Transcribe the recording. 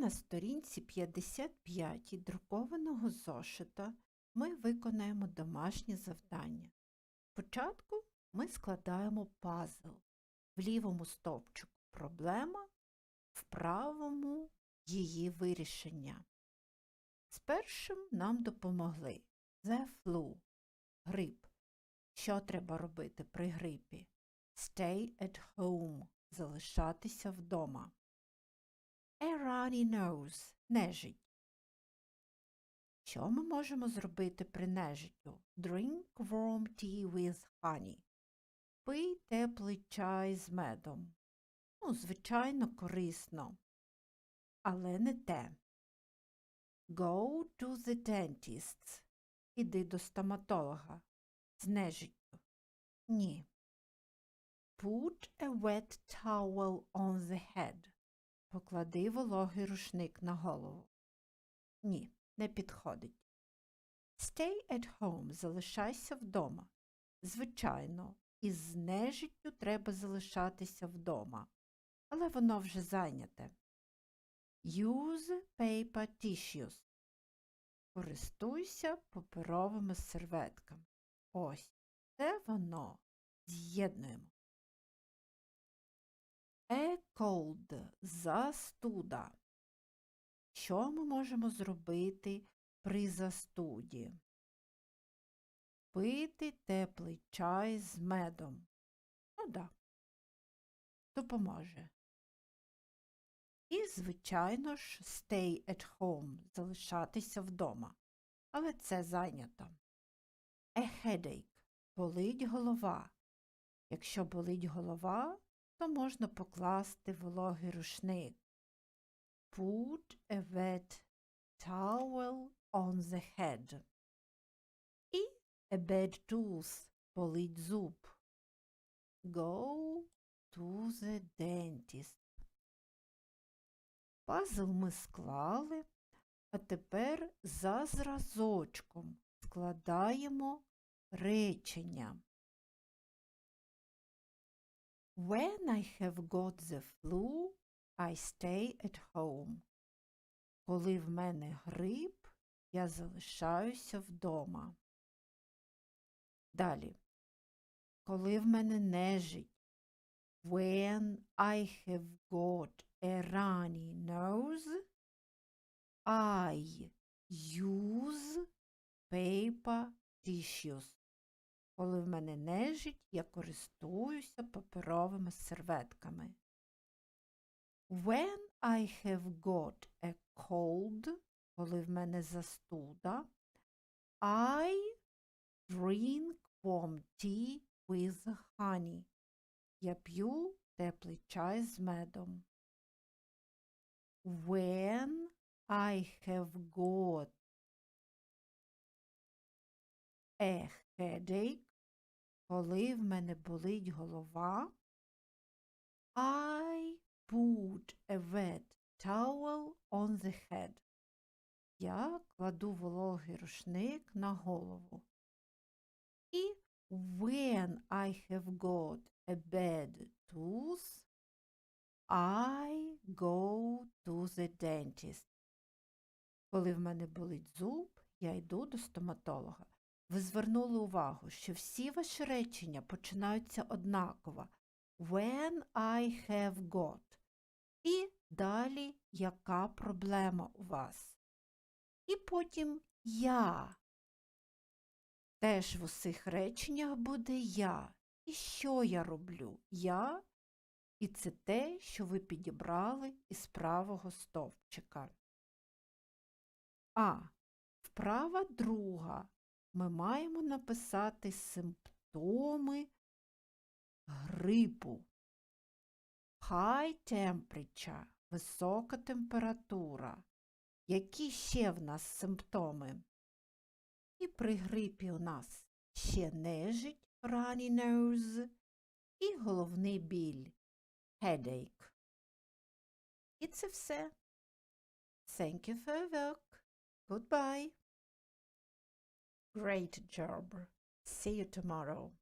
на сторінці 55 друкованого зошита ми виконаємо домашнє завдання. Спочатку ми складаємо пазл. В лівому стовпчику проблема, в правому її вирішення. З першим нам допомогли The flu – грип. Що треба робити при грипі? Stay at home – залишатися вдома. A runny nose – нежить. Що ми можемо зробити при нежиттю? Drink warm tea with honey. Пий теплий чай з медом. Ну, звичайно, корисно. Але не те. Go to the dentist. Іди до стоматолога. З нежиттю. Ні. Put a wet towel on the head. Поклади вологий рушник на голову. Ні, не підходить. Stay at home. Залишайся вдома. Звичайно, із нежиттю треба залишатися вдома. Але воно вже зайняте. Use paper tissues. Користуйся паперовими серветками. Ось це воно. З'єднуємо. A cold – застуда. Що ми можемо зробити при застуді? Пити теплий чай з медом. Ну да, допоможе. І, звичайно ж, stay at home – залишатися вдома. Але це зайнято. A headache – болить голова. Якщо болить голова, то можна покласти вологий рушник. Put a wet towel on the head. І a bad tooth – болить зуб. Go to the dentist. Пазл ми склали, а тепер за зразочком складаємо речення. When I have got the flu, I stay at home. Коли в мене грип, я залишаюся вдома. Далі. Коли в мене нежить. When I have got a runny nose, I use paper tissues. Коли в мене нежить, я користуюся паперовими серветками. When I have got a cold, коли в мене застуда, I drink warm tea with honey. Я п'ю теплий чай з медом. When I have got a headache, коли в мене болить голова, I put a wet towel on the head. Я кладу вологий рушник на голову. І when I have got a bad tooth, I go to the dentist. Коли в мене болить зуб, я йду до стоматолога. Ви звернули увагу, що всі ваші речення починаються однаково. When I have got. І далі яка проблема у вас? І потім я. Теж в усіх реченнях буде я. І що я роблю? Я. І це те, що ви підібрали із правого стовпчика. А. Вправа друга. Ми маємо написати симптоми грипу. High temperature – висока температура. Які ще в нас симптоми? І при грипі у нас ще нежить runny nose і головний біль headache. І це все. Thank you for your work. Goodbye. Great job. See you tomorrow.